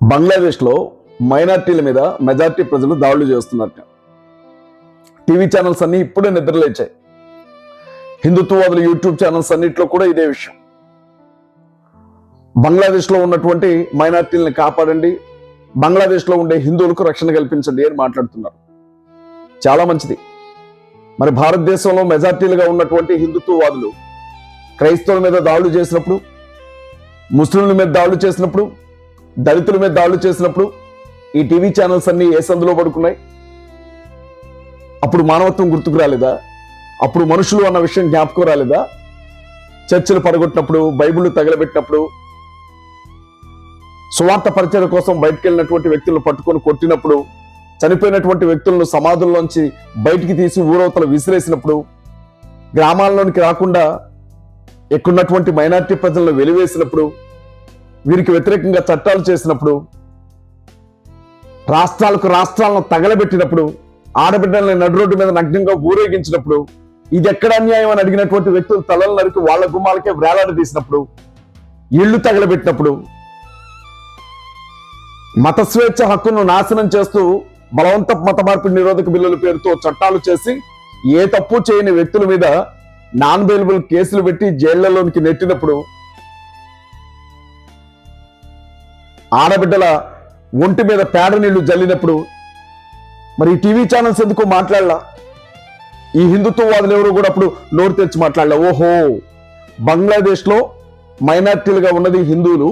బంగ్లాదేశ్లో మైనార్టీల మీద మెజార్టీ ప్రజలు దాడులు చేస్తున్నట్టు. టీవీ ఛానల్స్ అన్ని ఇప్పుడే నిద్రలేచాయి. హిందుత్వవాదుల యూట్యూబ్ ఛానల్స్ అన్నింటిలో కూడా ఇదే విషయం. బంగ్లాదేశ్లో ఉన్నటువంటి మైనార్టీలను కాపాడండి బంగ్లాదేశ్లో ఉండే హిందువులకు రక్షణ కల్పించండి అని మాట్లాడుతున్నారు. చాలా మంచిది. మరి భారతదేశంలో మెజార్టీలుగా ఉన్నటువంటి హిందుత్వవాదులు క్రైస్తవుల మీద దాడులు చేసినప్పుడు ముస్లింల మీద దాడులు చేసినప్పుడు దళితుల మీద దాడులు చేసినప్పుడు ఈ టీవీ ఛానల్స్ అన్ని ఏ సందులో పడుకున్నాయి? అప్పుడు మానవత్వం గుర్తుకు రాలేదా? అప్పుడు మనుషులు అన్న విషయం జ్ఞాపకం రాలేదా? చర్చలు పడగొట్టినప్పుడు బైబిల్ తగలబెట్టినప్పుడు సువార్త పరిచయం కోసం బయటకు వెళ్ళినటువంటి వ్యక్తులను పట్టుకొని కొట్టినప్పుడు చనిపోయినటువంటి వ్యక్తులను సమాధుల్లోంచి బయటికి తీసి ఊరవతలు విసిరేసినప్పుడు గ్రామాల్లోనికి రాకుండా ఎక్కున్నటువంటి మైనార్టీ ప్రజలను వెలివేసినప్పుడు వీరికి వ్యతిరేకంగా చట్టాలు చేసినప్పుడు రాష్ట్రాలకు రాష్ట్రాలను తగలబెట్టినప్పుడు ఆడబిడ్డల్ని నడు రోడ్డు మీద నగ్నంగా ఊరేగించినప్పుడు ఇది ఎక్కడ అన్యాయం అని అడిగినటువంటి వ్యక్తులు తలలు నరికి వాళ్ళ గుమ్మాలకే వేలాడ తీసినప్పుడు ఇళ్ళు తగలబెట్టినప్పుడు మత స్వేచ్ఛ హక్కును నాశనం చేస్తూ బలవంత మత మార్పు నిరోధక బిల్లుల పేరుతో చట్టాలు చేసి ఏ తప్పు చేయని వ్యక్తుల మీద నాన్ బెయిలబుల్ కేసులు పెట్టి జైళ్ళలోనికి నెట్టినప్పుడు ఆడబిడ్డల ఒంటి మీద పేడ నీళ్ళు జల్లినప్పుడు మరి ఈ టీవీ ఛానల్స్ ఎందుకు మాట్లాడలా? ఈ హిందుత్వవాదులు ఎవరు కూడా అప్పుడు నోరు తెచ్చి మాట్లాడలే? ఓహో బంగ్లాదేశ్లో మైనార్టీలుగా ఉన్నది హిందువులు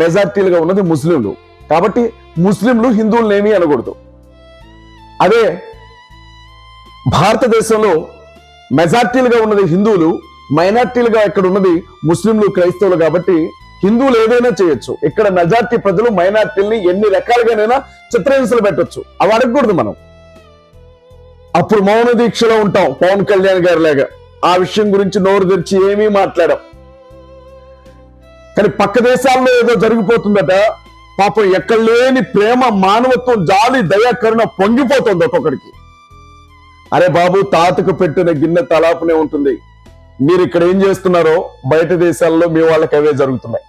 మెజార్టీలుగా ఉన్నది ముస్లింలు. కాబట్టి ముస్లింలు హిందువులనేమి అనకూడదు. అదే భారతదేశంలో మెజార్టీలుగా ఉన్నది హిందువులు మైనార్టీలుగా ఇక్కడ ఉన్నది ముస్లింలు క్రైస్తవులు కాబట్టి హిందువులు ఏదైనా చేయొచ్చు. ఇక్కడ మెజార్టీ ప్రజలు మైనార్టీల్ని ఎన్ని రకాలుగానైనా చిత్రహింసలు పెట్టొచ్చు. అవి అడగకూడదు మనం. అప్పుడు మౌన దీక్షలో ఉంటాం పవన్ కళ్యాణ్ గారి లాగా ఆ విషయం గురించి నోరు తెరిచి ఏమీ మాట్లాడాం. కానీ పక్క దేశాల్లో ఏదో జరిగిపోతుందట. పాపం ఎక్కడ లేని ప్రేమ మానవత్వం జాలి దయాకరుణ పొంగిపోతుంది ఒక్కొక్కడికి. అరే బాబు తాతకు పెట్టిన గిన్నె తలాపునే ఉంటుంది. మీరు ఇక్కడ ఏం చేస్తున్నారో బయట దేశాల్లో మీ వాళ్ళకి అవే జరుగుతున్నాయి.